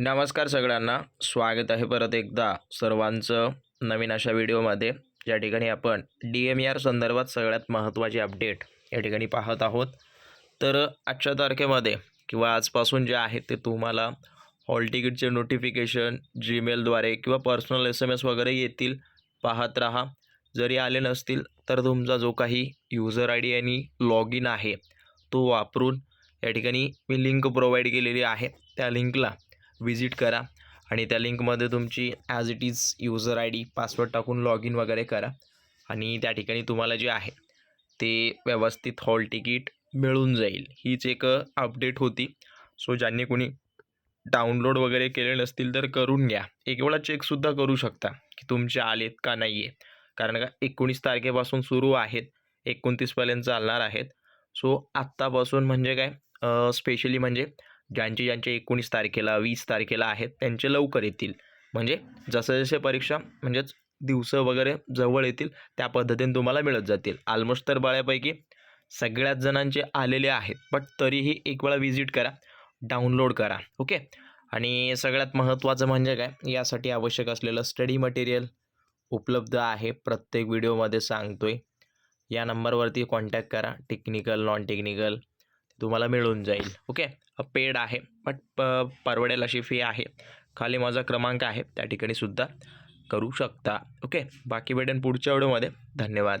नमस्कार सगळ्यांना. स्वागत आहे परत एकदा सर्वांचं नवीन अशा व्हिडिओमध्ये. या ठिकाणी आपण डी एम आर संदर्भात सगळ्यात महत्त्वाची अपडेट या ठिकाणी पाहत आहोत. तर आजच्या तारखेमध्ये किंवा आजपासून जे आहे ते तुम्हाला हॉल तिकीटचे नोटिफिकेशन जीमेलद्वारे किंवा पर्सनल एस एम एस वगैरे येतील पाहत राहा. जरी आले नसतील तर तुमचा जो काही युजर आय डी आणि लॉग इन आहे तो वापरून या ठिकाणी मी लिंक प्रोव्हाइड केलेली आहे. त्या लिंकला विजिट करा आणि त्या लिंकमध्ये तुमची as it is user I D password टाकून लॉग इन वगैरे करा. आणि त्या ठिकाणी तुम्हाला जे आहे ते व्यवस्थित हॉल तिकीट मिळून जाईल. हीच एक अपडेट होती. सो ज्यांनी कोणी डाउनलोड वगैरे केले नसतील तर करून घ्या. एक वेळा चेकसुद्धा करू शकता की तुमचे आलेत का नाही आहे कारण का एकोणीस तारखेपासून सुरू आहेत एकोणतीसपर्यंत चालणार आहेत. सो आत्तापासून म्हणजे काय स्पेशली म्हणजे ज्यांचे ज्यांचे एकोणीस तारखेला वीस तारखेला आहेत त्यांचे लवकर येतील. म्हणजे जसं जसे परीक्षा म्हणजेच दिवस वगैरे जवळ येतील त्या पद्धतीने तुम्हाला मिळत जातील. ऑलमोस्ट तर बऱ्यापैकी सगळ्याच जणांचे आलेले आहेत बट तरीही एक वेळा व्हिजिट करा डाउनलोड करा ओके आणि सगळ्यात महत्त्वाचं म्हणजे काय? यासाठी आवश्यक असलेलं स्टडी मटेरियल उपलब्ध आहे. प्रत्येक व्हिडिओमध्ये सांगतो आहे या नंबरवरती कॉन्टॅक्ट करा टेक्निकल नॉन टेक्निकल तुम्हाला मिळून जाईल. ओके? पेड आहे बट प परवडेल अशी फी आहे. खाली माझा क्रमांक आहे त्या ठिकाणी सुद्धा करू शकता. ओके? बाकी भेटेन पुढच्या व्हिडिओमध्ये. धन्यवाद.